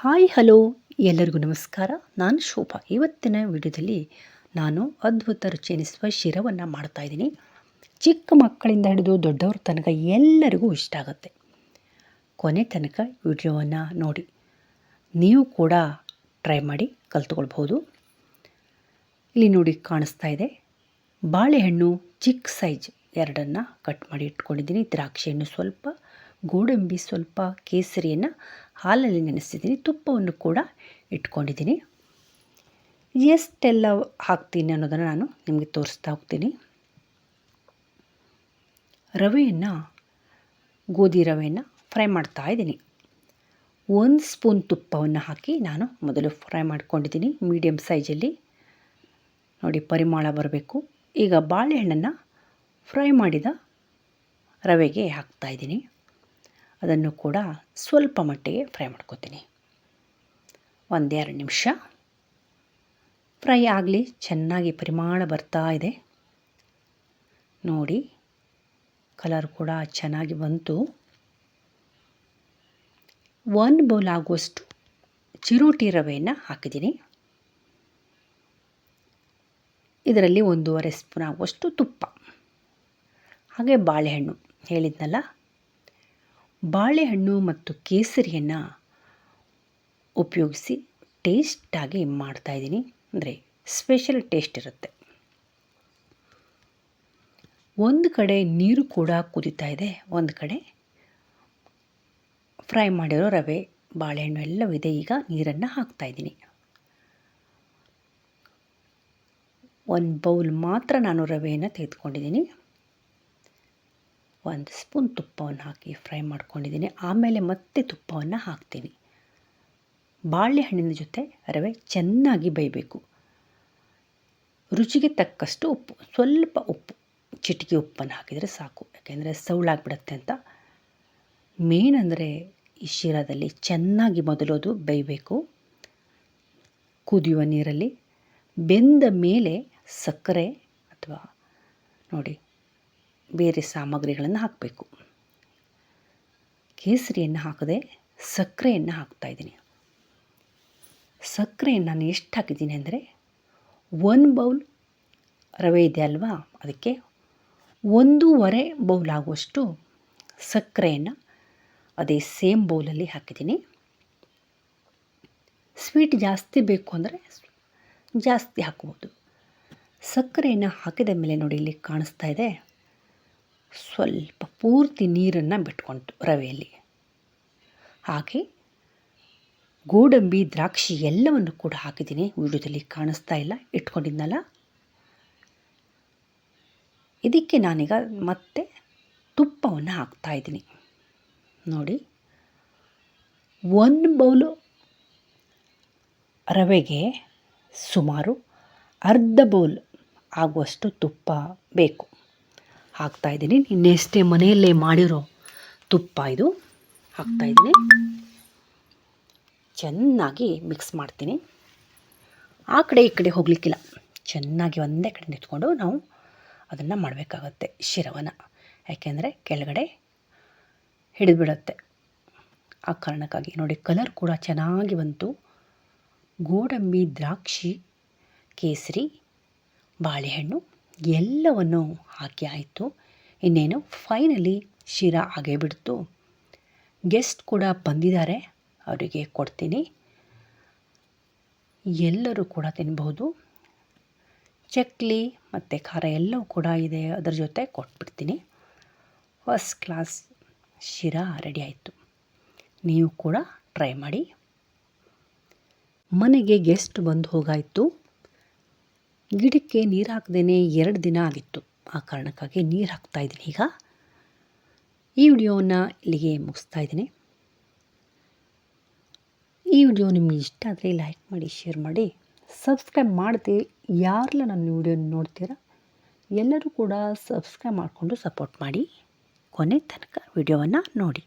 Hi, hello. ಎಲ್ಲರಿಗೂ ನಮಸ್ಕಾರ. ನಾನು ಶೋಭಾ. ಇವತ್ತಿನ ವಿಡಿಯೋದಲ್ಲಿ ನಾನು ಅದ್ಭುತ ರುಚಿ ಎನಿಸುವ ಶಿರವನ್ನು ಮಾಡ್ತಾಯಿದ್ದೀನಿ ಚಿಕ್ಕ ಮಕ್ಕಳಿಂದ ಹಿಡಿದು ದೊಡ್ಡವ್ರ ತನಕ ಎಲ್ಲರಿಗೂ ಇಷ್ಟ ಆಗುತ್ತೆ. ಕೊನೆ ತನಕ ವಿಡಿಯೋವನ್ನು ನೋಡಿ. ನೀವು ಕೂಡ ಟ್ರೈ ಮಾಡಿ ಕಲ್ತ್ಕೊಳ್ಬೋದು ಇಲ್ಲಿ ನೋಡಿ ಕಾಣಿಸ್ತಾ ಇದೆ. ಬಾಳೆಹಣ್ಣು ಚಿಕ್ಕ ಸೈಜ್ ಎರಡನ್ನು ಕಟ್ ಮಾಡಿ ಇಟ್ಕೊಂಡಿದ್ದೀನಿ. ದ್ರಾಕ್ಷಿಯನ್ನು ಸ್ವಲ್ಪ ಗೋಡಂಬಿ ಸ್ವಲ್ಪ ಕೇಸರಿಯನ್ನು ಹಾಲಲ್ಲಿ ನೆನೆಸಿದ್ದೀನಿ ತುಪ್ಪವನ್ನು ಕೂಡ ಇಟ್ಕೊಂಡಿದ್ದೀನಿ. ಎಷ್ಟೆಲ್ಲ ಹಾಕ್ತೀನಿ ಅನ್ನೋದನ್ನು ನಾನು ನಿಮಗೆ ತೋರಿಸ್ತಾ ಹೋಗ್ತೀನಿ. ರವೆಯನ್ನು, ಗೋಧಿ ರವೆಯನ್ನು ಫ್ರೈ ಮಾಡ್ತಾ ಇದ್ದೀನಿ. ಒಂದು ಸ್ಪೂನ್ ತುಪ್ಪವನ್ನು ಹಾಕಿ ನಾನು ಮೊದಲು ಫ್ರೈ ಮಾಡ್ಕೊಂಡಿದ್ದೀನಿ ಮೀಡಿಯಮ್ ಸೈಜಲ್ಲಿ. ನೋಡಿ, ಪರಿಮಳ ಬರಬೇಕು. ಈಗ ಬಾಳೆಹಣ್ಣನ್ನು ಫ್ರೈ ಮಾಡಿದ ರವೆಗೆ ಹಾಕ್ತಾಯಿದ್ದೀನಿ ಅದನ್ನು ಕೂಡ ಸ್ವಲ್ಪ ಮಟ್ಟಿಗೆ ಫ್ರೈ ಮಾಡ್ಕೋತೀನಿ. ಒಂದೆರಡು ನಿಮಿಷ. ಫ್ರೈ ಆಗಲಿ, ಚೆನ್ನಾಗಿ ಪರಿಮಾಣ ಬರ್ತಾ ಇದೆ. ನೋಡಿ, ಕಲರ್ ಕೂಡ ಚೆನ್ನಾಗಿ ಬಂತು. ಒಂದು ಬೌಲ್ ಆಗುವಷ್ಟು ಚಿರೋಟಿ ರವೆಯನ್ನು ಹಾಕಿದ್ದೀನಿ. ಇದರಲ್ಲಿ ಒಂದೂವರೆ ಸ್ಪೂನ್ ಆಗುವಷ್ಟು ತುಪ್ಪ. ಹಾಗೆ ಬಾಳೆಹಣ್ಣು ಹೇಳಿದ್ನಲ್ಲ ಬಾಳೆಹಣ್ಣು ಮತ್ತು ಕೇಸರಿಯನ್ನು ಉಪಯೋಗಿಸಿ ಟೇಸ್ಟಾಗಿ ಮಾಡ್ತಾಯಿದ್ದೀನಿ ಅಂದರೆ ಸ್ಪೆಷಲ್ ಟೇಸ್ಟ್ ಇರುತ್ತೆ. ಒಂದು ಕಡೆ ನೀರು ಕೂಡ ಕುದೀತಾ ಇದೆ. ಒಂದು ಕಡೆ ಫ್ರೈ ಮಾಡಿರೋ ರವೆ, ಬಾಳೆಹಣ್ಣು ಎಲ್ಲವಿದೆ ಈಗ ನೀರನ್ನು ಹಾಕ್ತಾಯಿದ್ದೀನಿ ಒಂದು ಬೌಲ್ ಮಾತ್ರ ನಾನು ರವೆಯನ್ನು ತೆಗೆದುಕೊಂಡಿದ್ದೀನಿ. ಒಂದು ಸ್ಪೂನ್ ತುಪ್ಪವನ್ನು ಹಾಕಿ ಫ್ರೈ ಮಾಡ್ಕೊಂಡಿದ್ದೀನಿ. ಆಮೇಲೆ ಮತ್ತೆ ತುಪ್ಪವನ್ನು ಹಾಕ್ತೀನಿ ಬಾಳೆಹಣ್ಣಿನ ಜೊತೆ ರವೆ ಚೆನ್ನಾಗಿ ಬೇಯಬೇಕು. ರುಚಿಗೆ ತಕ್ಕಷ್ಟು ಉಪ್ಪು, ಸ್ವಲ್ಪ ಉಪ್ಪು, ಚಿಟಿಕೆ ಉಪ್ಪನ್ನು ಹಾಕಿದರೆ ಸಾಕು. ಯಾಕೆಂದರೆ ಸೌಳಾಗ್ಬಿಡತ್ತೆ ಅಂತ. ಮೇನ್ ಅಂದರೆ ಈ ಶಿರಾದಲ್ಲಿ ಚೆನ್ನಾಗಿ ಮೊದಲೋದು ಬೇಯಬೇಕು. ಕುದಿಯುವ ನೀರಲ್ಲಿ ಬೆಂದ ಮೇಲೆ ಸಕ್ಕರೆ ಅಥವಾ ನೋಡಿ ಬೇರೆ ಸಾಮಗ್ರಿಗಳನ್ನು ಹಾಕಬೇಕು. ಕೇಸರಿಯನ್ನು ಹಾಕದೆ ಸಕ್ಕರೆಯನ್ನು ಹಾಕ್ತಾಯಿದ್ದೀನಿ ಸಕ್ಕರೆಯನ್ನು ನಾನು ಎಷ್ಟು ಹಾಕಿದ್ದೀನಿ ಅಂದರೆ ಒಂದು ಬೌಲ್ ರವೆ ಇದೆ ಅಲ್ವಾ? ಅದಕ್ಕೆ ಒಂದೂವರೆ ಬೌಲ್ ಆಗುವಷ್ಟು ಸಕ್ಕರೆಯನ್ನು ಅದೇ ಸೇಮ್ ಬೌಲಲ್ಲಿ ಹಾಕಿದ್ದೀನಿ. ಸ್ವೀಟ್ ಜಾಸ್ತಿ ಬೇಕು ಅಂದರೆ ಜಾಸ್ತಿ ಹಾಕ್ಬೋದು. ಸಕ್ಕರೆಯನ್ನು ಹಾಕಿದ ಮೇಲೆ ನೋಡಿ ಇಲ್ಲಿ ಕಾಣಿಸ್ತಾ ಇದೆ. ಸ್ವಲ್ಪ ಪೂರ್ತಿ ನೀರನ್ನು ಬಿಟ್ಕೊಂಡು ರವೆಯಲ್ಲಿ. ಹಾಗೆ ಗೋಡಂಬಿ, ದ್ರಾಕ್ಷಿ ಎಲ್ಲವನ್ನು ಕೂಡ ಹಾಕಿದ್ದೀನಿ. ವಿಡಿಯೋದಲ್ಲಿ ಕಾಣಿಸ್ತಾ ಇಲ್ಲ, ಇಟ್ಕೊಂಡಿದ್ನಲ್ಲ. ಇದಕ್ಕೆ ನಾನೀಗ ಮತ್ತೆ ತುಪ್ಪವನ್ನು ಹಾಕ್ತಾ ಇದ್ದೀನಿ. ನೋಡಿ, ಒಂದು ಬೌಲು ರವೆಗೆ ಸುಮಾರು ಅರ್ಧ ಬೌಲ್ ಆಗುವಷ್ಟು ತುಪ್ಪ ಬೇಕು. ಹಾಕ್ತಾಯಿದ್ದೀನಿ ಇನ್ನೆಷ್ಟೇ ಮನೆಯಲ್ಲೇ ಮಾಡಿರೋ ತುಪ್ಪ ಇದು. ಹಾಕ್ತಾಯಿದ್ದೀನಿ ಚೆನ್ನಾಗಿ ಮಿಕ್ಸ್ ಮಾಡ್ತೀನಿ. ಆ ಕಡೆ ಈ ಕಡೆ ಹೋಗಲಿಕ್ಕಿಲ್ಲ. ಚೆನ್ನಾಗಿ ಒಂದೇ ಕಡೆ ನಿಂತ್ಕೊಂಡು ನಾವು ಅದನ್ನು ಮಾಡಬೇಕಾಗತ್ತೆ ಶಿರವನ್ನು. ಯಾಕೆಂದರೆ ಕೆಳಗಡೆ ಹಿಡಿದುಬಿಡುತ್ತೆ. ಆ ಕಾರಣಕ್ಕಾಗಿ ನೋಡಿ ಕಲರ್ ಕೂಡ ಚೆನ್ನಾಗಿ ಬಂತು. ಗೋಡಂಬಿ, ದ್ರಾಕ್ಷಿ, ಕೇಸರಿ, ಬಾಳೆಹಣ್ಣು. ಎಲ್ಲವನ್ನು ಹಾಕಿ ಆಯಿತು. ಇನ್ನೇನು ಫೈನಲಿ ಶಿರಾ ಆಗೇ ಬಿಡ್ತು. ಗೆಸ್ಟ್ ಕೂಡ ಬಂದಿದ್ದಾರೆ, ಅವರಿಗೆ ಕೊಡ್ತೀನಿ. ಎಲ್ಲರೂ ಕೂಡ ತಿನ್ಬೋದು ಚಕ್ಲಿ ಮತ್ತು ಖಾರ ಎಲ್ಲವೂ ಕೂಡ ಇದೆ, ಅದರ ಜೊತೆ ಕೊಟ್ಬಿಡ್ತೀನಿ. ಫಸ್ಟ್ ಕ್ಲಾಸ್ ಶಿರಾ ರೆಡಿ ಆಯಿತು. ನೀವು ಕೂಡ ಟ್ರೈ ಮಾಡಿ. ಮನೆಗೆ ಗೆಸ್ಟ್ ಬಂದು ಹೋಗಾಯಿತು. ಗಿಡಕ್ಕೆ ನೀರು ಹಾಕ್ದೇ ಎರಡು ದಿನ ಆಗಿತ್ತು. ಆ ಕಾರಣಕ್ಕಾಗಿ ನೀರು ಹಾಕ್ತಾ ಇದ್ದೀನಿ ಈಗ. ಈ ವಿಡಿಯೋವನ್ನು ಇಲ್ಲಿಗೆ ಮುಗಿಸ್ತಾ ಇದ್ದೀನಿ. ಈ ವಿಡಿಯೋ ನಿಮಗೆ ಇಷ್ಟ ಆದರೆ ಲೈಕ್ ಮಾಡಿ ಶೇರ್ ಮಾಡಿ ಸಬ್ಸ್ಕ್ರೈಬ್ ಮಾಡದೆ ಯಾರೆಲ್ಲ ನನ್ನ ವಿಡಿಯೋ ನೋಡ್ತೀರಾ, ಎಲ್ಲರೂ ಕೂಡ ಸಬ್ಸ್ಕ್ರೈಬ್ ಮಾಡಿಕೊಂಡು ಸಪೋರ್ಟ್ ಮಾಡಿ. ಕೊನೆ ತನಕ ವಿಡಿಯೋವನ್ನು ನೋಡಿ.